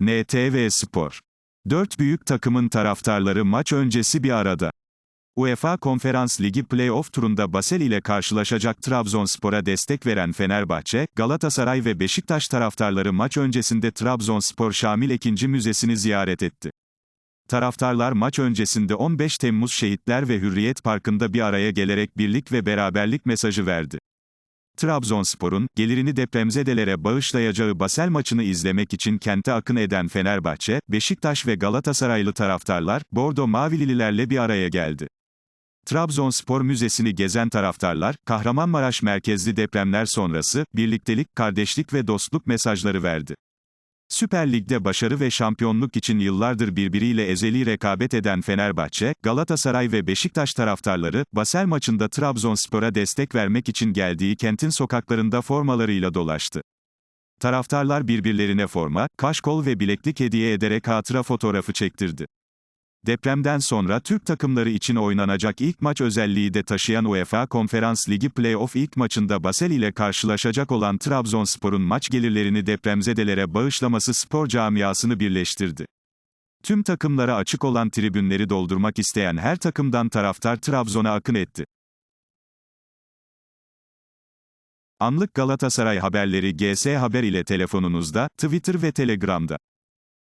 NTV Spor. Dört büyük takımın taraftarları maç öncesi bir arada. UEFA Konferans Ligi playoff turunda Basel ile karşılaşacak Trabzonspor'a destek veren Fenerbahçe, Galatasaray ve Beşiktaş taraftarları maç öncesinde Trabzonspor Şamil Ekinci Müzesi'ni ziyaret etti. Taraftarlar maç öncesinde 15 Temmuz Şehitler ve Hürriyet Parkı'nda bir araya gelerek birlik ve beraberlik mesajı verdi. Trabzonspor'un, gelirini depremzedelere bağışlayacağı Basel maçını izlemek için kente akın eden Fenerbahçe, Beşiktaş ve Galatasaraylı taraftarlar, Bordo Mavilililerle bir araya geldi. Trabzonspor Müzesi'ni gezen taraftarlar, Kahramanmaraş merkezli depremler sonrası, birliktelik, kardeşlik ve dostluk mesajları verdi. Süper Lig'de başarı ve şampiyonluk için yıllardır birbiriyle ezeli rekabet eden Fenerbahçe, Galatasaray ve Beşiktaş taraftarları, Basel maçında Trabzonspor'a destek vermek için geldiği kentin sokaklarında formalarıyla dolaştı. Taraftarlar birbirlerine forma, kaşkol ve bileklik hediye ederek hatıra fotoğrafı çektirdi. Depremden sonra Türk takımları için oynanacak ilk maç özelliği de taşıyan UEFA Konferans Ligi Playoff ilk maçında Basel ile karşılaşacak olan Trabzonspor'un maç gelirlerini depremzedelere bağışlaması spor camiasını birleştirdi. Tüm takımlara açık olan tribünleri doldurmak isteyen her takımdan taraftar Trabzon'a akın etti. Anlık Galatasaray haberleri GS Haber ile telefonunuzda, Twitter ve Telegram'da.